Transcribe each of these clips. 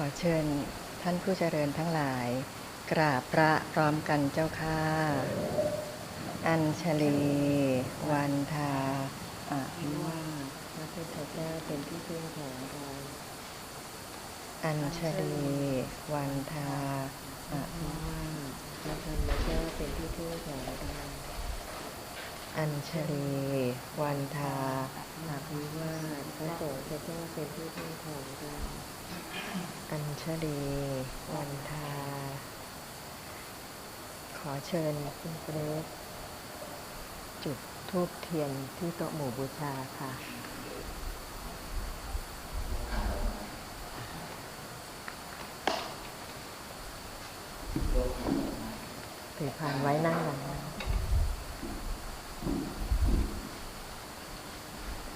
ขอเชิญท่านผู้เจริญทั้งหลาย กราบพระพร้อมกันเจ้าค่ะ อัญชลี วันทาอะภิวาพระพุทธเจ้าเป็นที่พึ่งของเรา อัญชลี วันทาอะภิเพราว่าพระธรรมเจ้าเป็นที่พึ่งของเรา อัญชลี วันทาหาวิวาพระสงฆ์เจ้าเป็นที่พึ่งของเรา อัญชลีวันทา ขอเชิญคุณเกรซจุดทูบเทียนที่โต๊ะหมู่บูชาค่ะถือผ่านไว้หน้าหลัง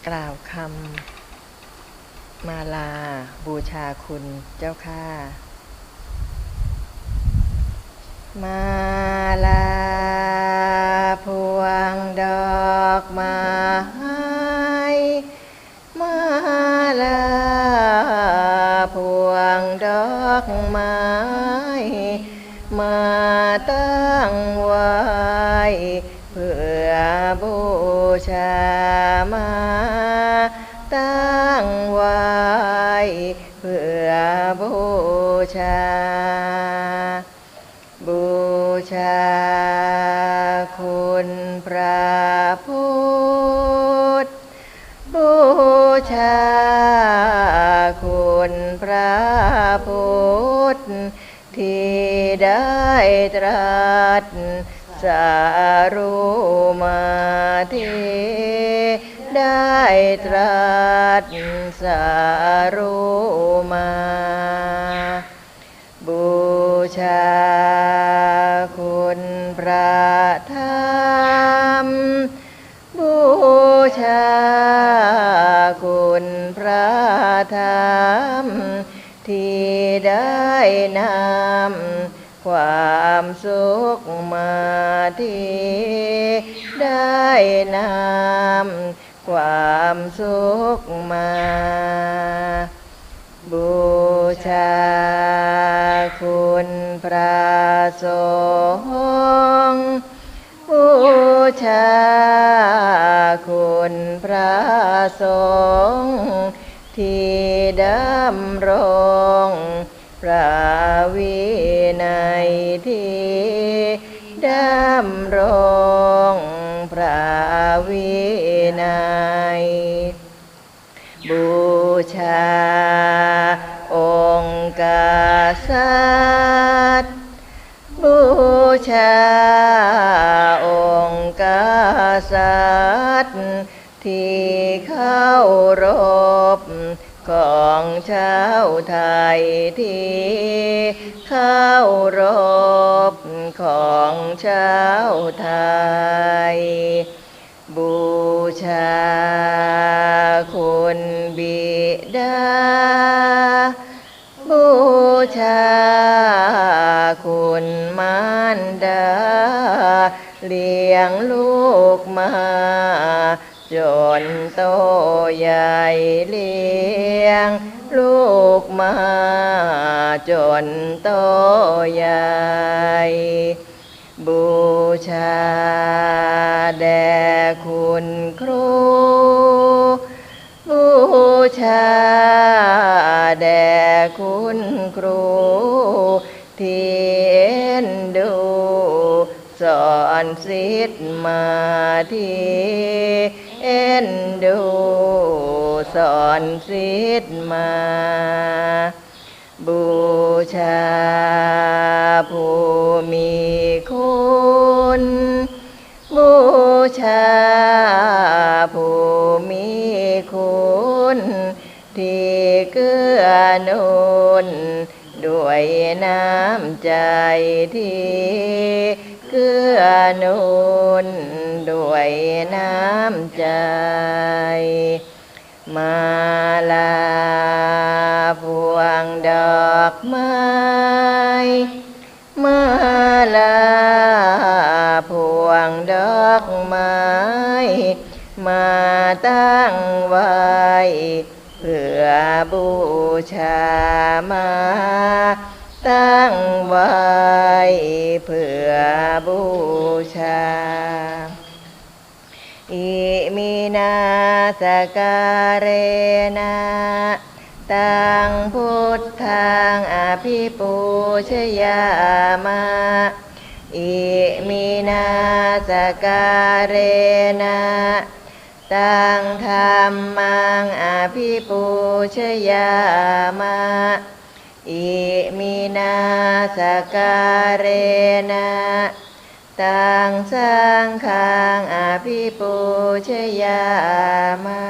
กล่าวคำ มาลา บูชาคุณเจ้าค่ะมาลา พวงดอกไม้มาลา พวงดอกไม้มาตั้งไว้เพื่อบูชามา ตรัสสารุมาทีได้ตรัสสารุมา บูชาคุณพระธรรม บูชาคุณพระธรรม ที่ได้นำความ ความสุขมาที่ได้นำความสุขมา บูชาคุณพระสงฆ์บูชาคุณพระสงฆ์ที่ดำรง วินัย บูชา องค์กษัตริย์บูชา องค์กษัตริย์ที่เข้ารบของชาวไทยที่เข้ารบของชาวไทย บูชาคุณบิดา บูชาคุณมารดา เลี้ยงลูกมา จนโตใหญ่เลี้ยง ลูกมา จนโตใหญ่ บูชาแด่คุณครู บูชาแด่คุณครูที่เอ็นดูสอนสิทธิ์มาที่เอ็นดูสอนสิทธิ์มา บูชาผู้มี คุณบูชาผู้มีคุณที่เกื้อนุนด้วยน้ำใจที่เกื้อนุนด้วยน้ำใจ มาลาพวงดอกไม้ มาตั้งไว้เพื่อบูชามาตั้งไว้เพื่อบูชา อิมินาสการเรนะตังพุทธังอภิปูชยามาอิมินาสการเรนะ ตังธรรมังอภิปูชยามาอิมินาสการเรนะตังสังฆังอภิปูชยามา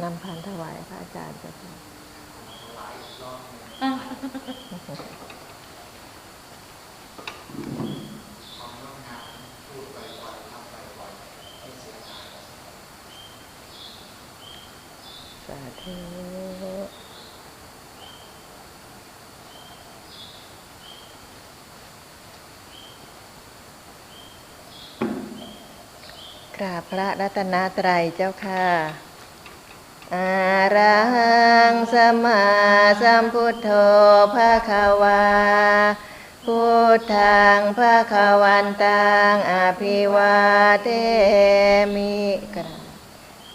นำพันถวายพระอาจารย์เจ้าค่ะ สาธุ กราบพระรัตนตรัยเจ้าค่ะ อาระหังสมาสัมพุทโธภะคะวา พุทธังภะคะวันตังอภิวาเทมิกราบ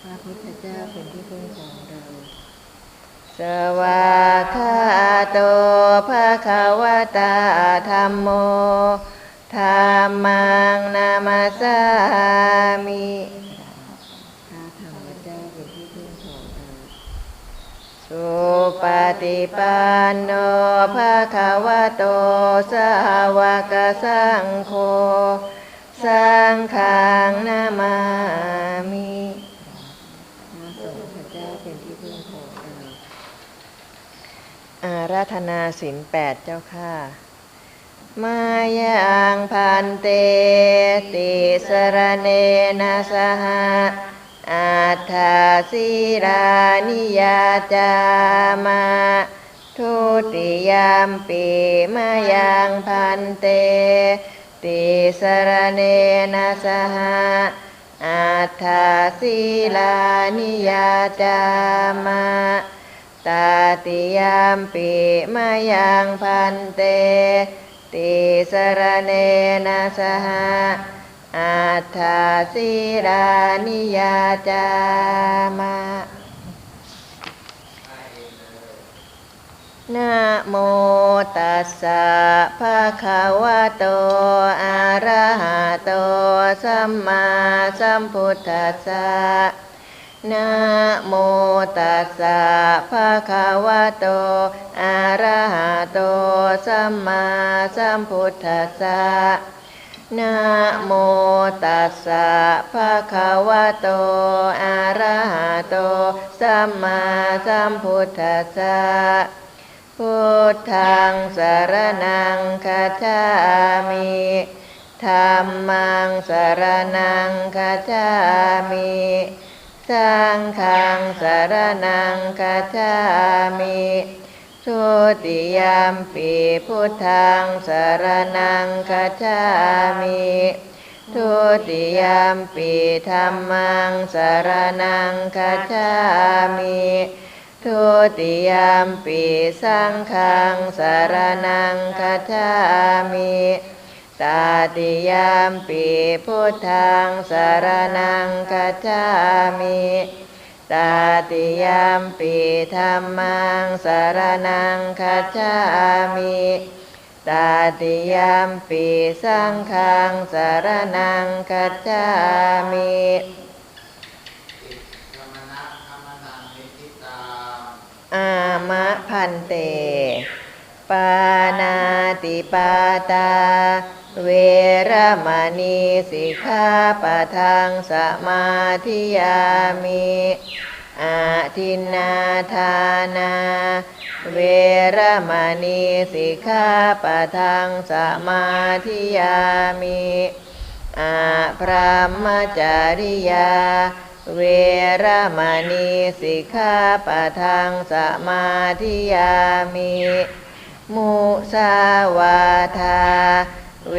พระพุทธเจ้าเป็นที่พึ่งของเราสวากขาโตภะคะวะตาธรรมโม ธรรมังนามาสามิสุปฏิปันโนภะคะวะโตสาวกสังโฆสังฆังนามามิอาอาราธนาศีลแปดเจ้าค่ะ มายังพันเตติสรเนนะสหะอัฏฐาศิรานิยาจามาทุติยามปีมายังพันเตติสรเนนะสหะอัฏฐาศิลานิยาจามาตาติยามปีมายังพันเต ติสรเนนะสหะอัฏฐาศิรานิยาจามะนะโมตัสสะภะคะวะโต อะระหะโต สัมมาสัมพุทธัสสะ นะโมตัสสะภะคะวะโต อะระหะโต สัมมาสัมพุทธัสสะนะโมตัสสะภะคะวะโต อะระหะโต สัมมาสัมพุทธัสสะพุทธังสารนังคัจามิธรรมังสารนังคัจามิ สังฆังสารนังคัจฉามิทุติยามปีพุทธังสารนังคัจฉามิทุติยามปีธรรมังสารนังคัจฉามิทุติยามปีสังฆังสารนังคัจฉามิ ตาติยามปีพุทธังสารนังคัจฉามิตาติยามปีธรรมังสารนังคัจฉามิตาติยามปีสังฆังสารนังคัจฉามิอามะพันเต ปานาติปาตา เวรมณีสิกขาปะทังสมาธิยามิอาทินนาทานา เวรมณีสิกขาปะทังสมาธิยามิอาพรหมจาริยา เวรมณีสิกขาปะทังสมาธิยามิ มุสาวาทา เว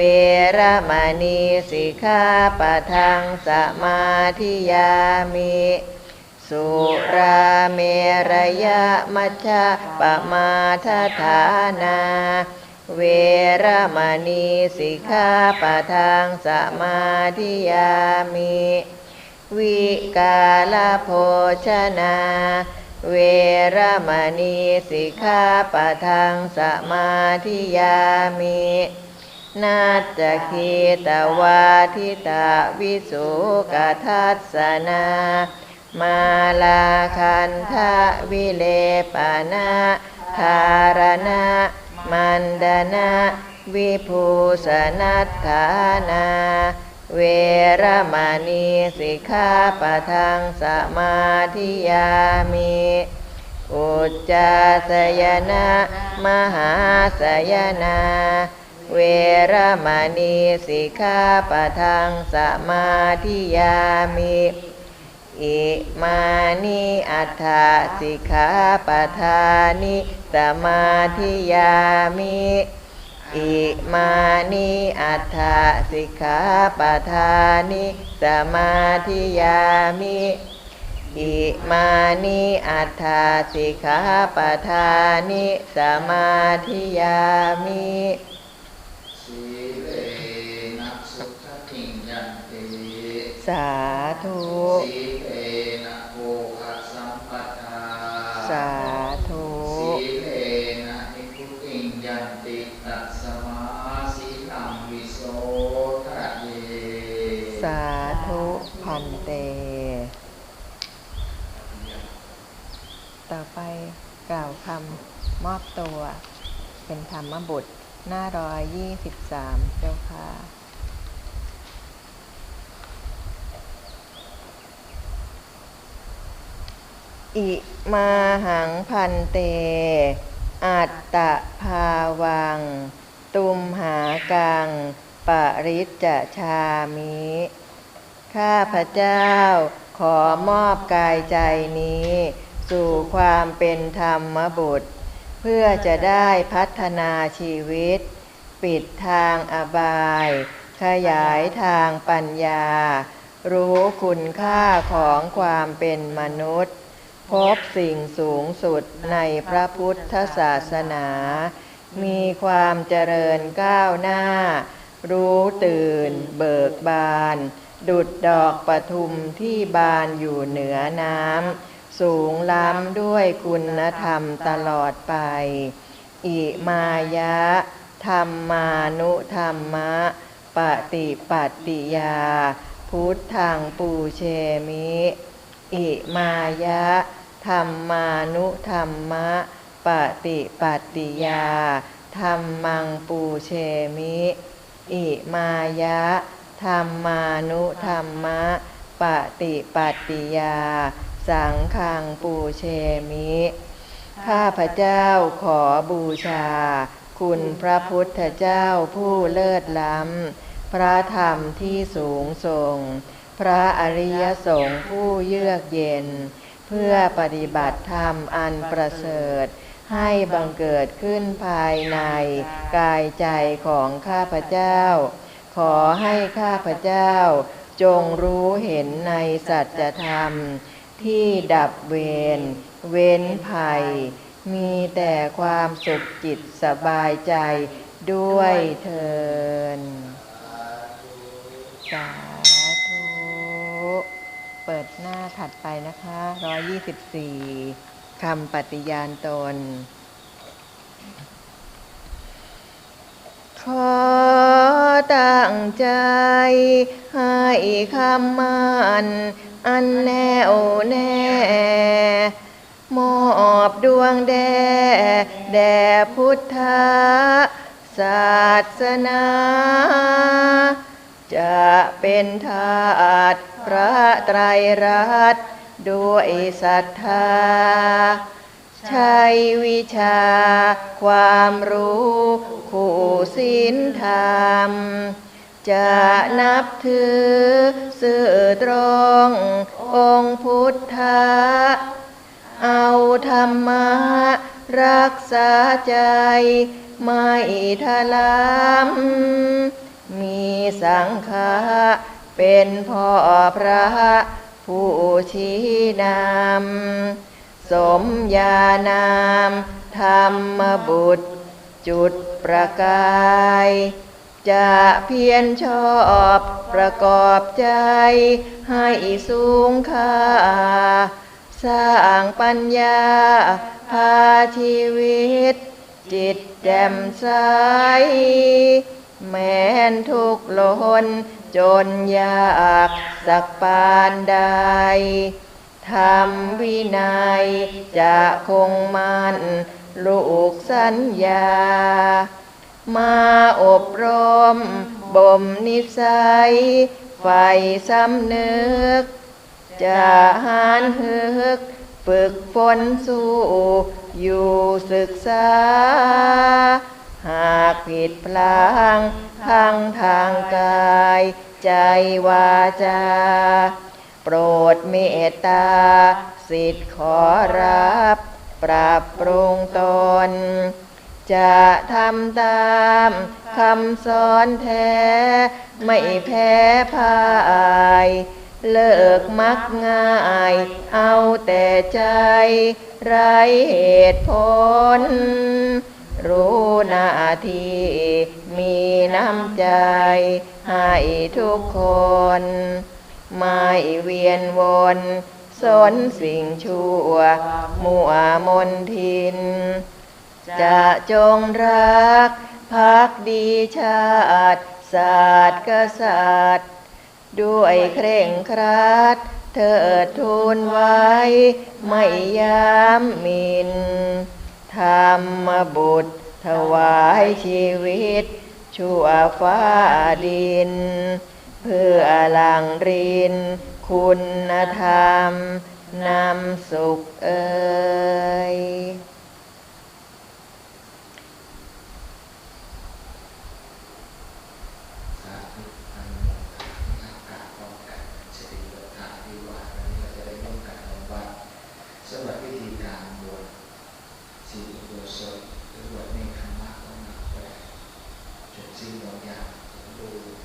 ระมณีสิกขาปะทังสมาธิยามิ สุราเมรยะมัชฌะปมาทฐานา เวระมณีสิกขาปะทังสมาธิยามิ วิกาลโภชนา เวระมณีสิกขาปะทังสมาธิยามินาจคีตวาทิตาวิสุกทัสสนา มาลาคันทะวิเลปนะคารณะมันดนะวิภูสนัตถานา เวระมณีสิกขาปะทังสมาธิยามิอุจจาสยนะ มหาสยนา เวระมณีสิกขาปะทังสมาธิยามิอิมานิอัฏฐสิกขาปะทานิสมาธิยามิ อิมานิอัฏฐสิกขาปะทานิสมาธิยามิอิมานิอัฏฐสิกขาปะทานิสมาธิยามิสีเลนะสุขติงยันติสาธุสีเลนะโภคสัมปทาสาธุ สีเลนะนิพุติงยันติตัสสมาสีลังวิโสทะเย สา พันเต ต่อไปกล่าวคำมอบตัว เป็นธรรมบุตร หน้าร้อยยี่สิบสามเจ้าค่ะอิมาหังพันเต อัตตะภาวัง ตุมหากัง ปริจจชามิ ข้าพระเจ้าขอมอบกายใจนี้ สู่ความเป็นธรรมบุตร เพื่อจะได้พัฒนาชีวิต ปิดทางอบาย ขยายทางปัญญา รู้คุณค่าของความเป็นมนุษย์ พบสิ่งสูงสุดในพระพุทธศาสนา มีความเจริญก้าวหน้า รู้ตื่น เบิกบาน ดุดดอกปทุมที่บานอยู่เหนือน้ำ สูงล้ำด้วยคุณธรรมตลอดไป อิมายะ ธรรมานุธรรมะ ปฏิปัติยา พุทธังปูเชมิ อิมายะ ธรรมานุธรรมะ ปฏิปัติยา ธรรมังปูเชมิ อิมายะ ธรรมานุธรรมะปฏิปัติยา สังฆังปูเชมิ ข้าพระเจ้าขอบูชา คุณพระพุทธเจ้าผู้เลิศล้ำ พระธรรมที่สูงส่ง พระอริยสงฆ์ผู้เยือกเย็น เพื่อปฏิบัติธรรมอันประเสริฐให้บังเกิดขึ้นภายในกายใจของข้าพเจ้า ขอให้ข้าพเจ้า จงรู้เห็นในสัจธรรม ที่ดับเวรเว้นภัย มีแต่ความสุขจิตสบายใจด้วยเทินสาธุ เปิดหน้าถัดไปนะคะ 124 คำปฏิญาณตน ขอตั้งใจ ให้คำมันอันแน่วแน่ มอบดวงแด่แด่พุทธศาสนา จะเป็นทาสพระไตรรัตน์ด้วยศรัทธา ใช้วิชา ความรู้คู่ศีลธรรม จะนับถือสื่อตรง องค์พุทธะเอาธรรมะรักษาใจไม่ทะลำมีสังฆะเป็นพ่อพระผู้ชี้นำ สมญานามธรรมบุตร จุดประกาย จะเพียรชอบประกอบใจ ให้สูงค่า สร้างปัญญา พาชีวิต จิตแจ่มใสแม้นทุกข์ล้นจนยากสักปานใด ทำวินัยจะคงมันลูกสัญญา มาอบรม บ่มนิสัยไฟสำนึก จะหานฮึก ฝึกฝนสู้ อยู่ศึกษา หากผิดพลางทางทางกาย ใจวาจา โปรดเมตตา สิทธิ์ขอรับ ปรับปรุงตน จะทำตามคำสอนแท้ ไม่แพ้พาย เลิกมักง่าย เอาแต่ใจ ไรเหตุผล รู้หน้าที่มีน้ำใจ ให้ทุกคน ไม่เวียนวนสนสิ่งชั่วมัวมนทิน จะจงรักพักดีชาติ ศาสตร์กษัตริย์ด้วยเคร่งครัดเถิดทูลไว้ ไม่ย้ำมิน ธรรมบุตรถวายชีวิต ชั่วฟ้าดิน เพื่อหลังริน คุณธรรมนำสุขเอ่ย สาธุอนุโมทนาอากาศป้องกันเฉลียวทางที่ว่าวันนี้เราจะได้ร่วมกันในวันสำหรับวิธีการบวชสีอุโบสถหรือบวชในครั้งมากก็หนักไปจนสิ้นลงยางสมบูรณ์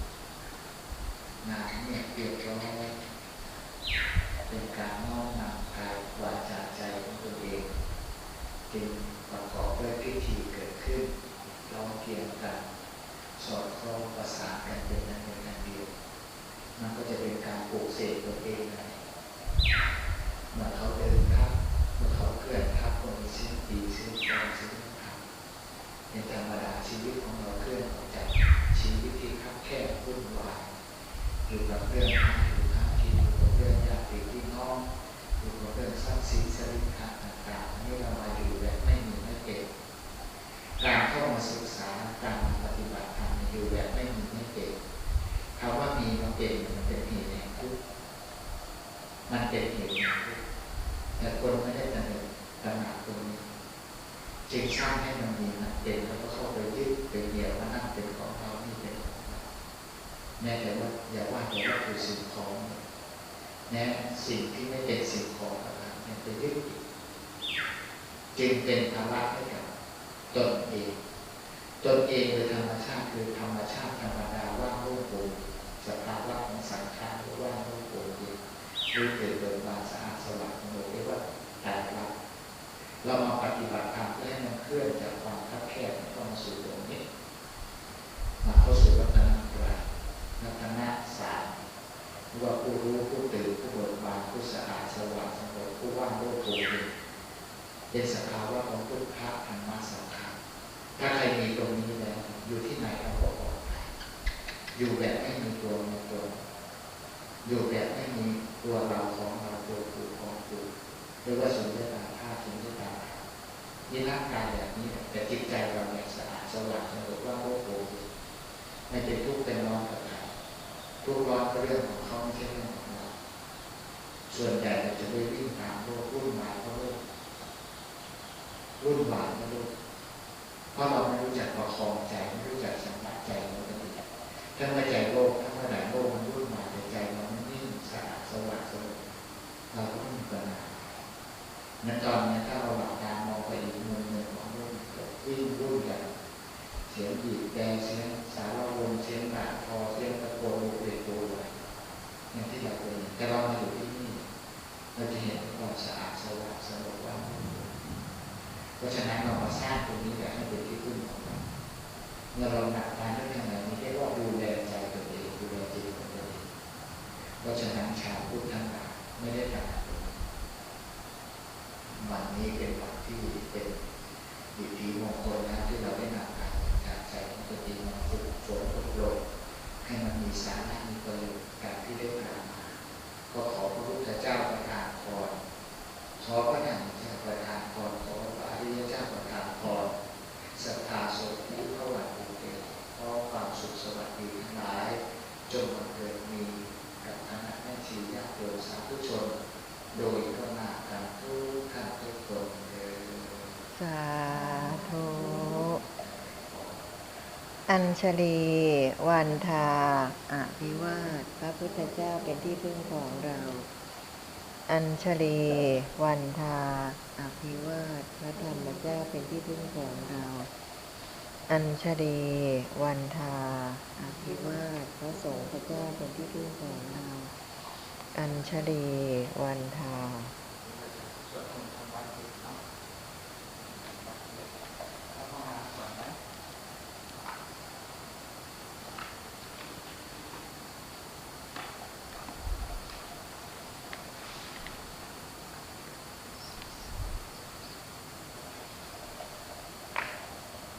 งานเนี่ยเรียบร้อยเป็นการน้อมนำกายวาจาใจของตัวเอง จึงประกอบด้วยพิธีเกิดขึ้นร้องเพียงกันสอดคล้องประสานกันเป็นนั้นเป็นอันเดียวมันก็จะเป็นการปลูกเสกตัวเองนะเมื่อเขาเดินทับเมื่อเขาเคลื่อนทับก็มีสิ่งดีสิ่งร้ายสิ่งทำเป็นธรรมดาชีวิตของเราเคลื่อนออกจากชีวิตที่คับแคบวุ่นวายอยู่กับเรื่องห้าอยู่ข้างที่อยู่กับเรื่องญาติพี่น้องอยู่กับเรื่องทรัพย์สินสริขะต่างๆอันนี้เรามาอยู่ เป็การเข้ามาศึกษาการปฏิบัติธรรมอยู่แบบไม่มีไม่เป็นคำว่ามีมันเป็นมันเป็นเหตุแห่งทุกข์มันเป็นเหตุแห่งทุกข์แต่คนไม่ได้ตระหนักตระหนักตรงนี้จึงสร้างให้มันมีมันเป็นแล้วก็เข้าไปยึดไปเหยียบว่านั่นเป็นของเรานี่เป็นของเราแม้แต่ว่าอย่าว่าแต่ว่าคือสิ่งของแม้สิ่งที่ไม่เป็นสิ่งของอะไรเนี่ยไปยึดอีก จึงเป็นภาระให้กับตนเอง ตนเองโดยธรรมชาติคือธรรมชาติธรรมดาว่างโลกโปร่งสภาวะของสังขารว่างโลกโปร่งเองรู้เกิดเกิดมาสะอาดสว่างโดยเรียกว่าตายรักเรามาปฏิบัติธรรมเพื่อให้มันเคลื่อนจากความคับแคบเข้ามาสู่ตรงนี้ มาเข้าสู่รัตนตรัยรัตนะสามหรือว่าผู้รู้ผู้ตื่นผู้เบิกบานผู้สะอาดสว่างสงบผู้ว่างโลกโปร่งเอง เป็นสภาวะของพุทธะธรรมะสังขารถ้าใครมีตรงนี้แล้ว อยู่ที่ไหนเราก็ปลอดภัยอยู่แบบไม่มีตัวมีตนอยู่แบบไม่มีตัวเราของเราตัวกูของกูเรียกว่าสุญญตาธาตุสุญญตานี่ร่างกายแบบนี้ แต่จิตใจเราเนี่ยสะอาดสว่างสงบว่าโอ้โหไม่เป็นทุกข์เป็นร้อนกับใครทุกข์ร้อนก็เรื่องของเขาไม่ใช่เรื่องของเรา ส่วนใหญ่เราจะไปวิ่งตามโลกรุ่นใหม่เพราะโลก รุ่นหวานนะลูกเพราะเราไม่รู้จักประ คองใจไม่รู้จักสัมผัสใจเราเป็ดีถ้าเมื่อใจโลกถ้าเมื่อไหร่โลกมันรุ่นหวานแต่ใจเราไม่นิ่งสะอาดสว่างสงบเราก็ไม่มีปัญหาในตอนนี้ถ้าเราหลับตามองไปอีกมุมหนึ่งของโลกก็วิ่งรุ่นใหญ่เสียงบีบแต่เสียงสารวนเสียงด่าทอเสียงตะโกนโวยวายโวยวายนอย่างที่เราเป็นแต่เรามาอยู่ที่นี่เราจะเห็นความสะอาดสว่างสงบว่างเพราะฉะนั้นเรามาสร้างตรงนี้แบบให้เป็นที่พึ่งของเรา เมื่อเราหนักการเรื่องขนาดนี้เรียกว่าดูแลใจตัวเองดูแลจิตของตัวเองเพราะฉะนั้นชาวพุทธทั้งหลายไม่ได้ตระหนักรู้วันนี้เป็นวันที่เป็นดิถีมงคลนะที่เราได้นำการจากใจของตัวเองมาฝึกฝนอบรมให้มันมีสาระมีประโยชน์การที่ได้กล่าวมาก็ขอพระพุทธเจ้าประทานพรขอพระนางเจ้าประทานพรขอพระอริยเจ้าประทานพร ศรัทธาโสติพระวันอุเทศขอความสุขสวัสดีทั้งหลาย จงบังเกิดมีกับคณะแม่ชีญาติโยมสาธุชน โดยก็มากันทุกท่านทุกคนเถิดสาธุอัญชลีวันทาอภิวาทพระพุทธเจ้าเป็นที่พึ่งของเรา อัญชลีวันทาอภิวาทพระธรรมเจ้าเป็นที่พึ่งของเรา อัญชลีวันทาอภิวาทพระสงฆ์พระเจ้าเป็นที่พึ่งของเรา อัญชลีวันทา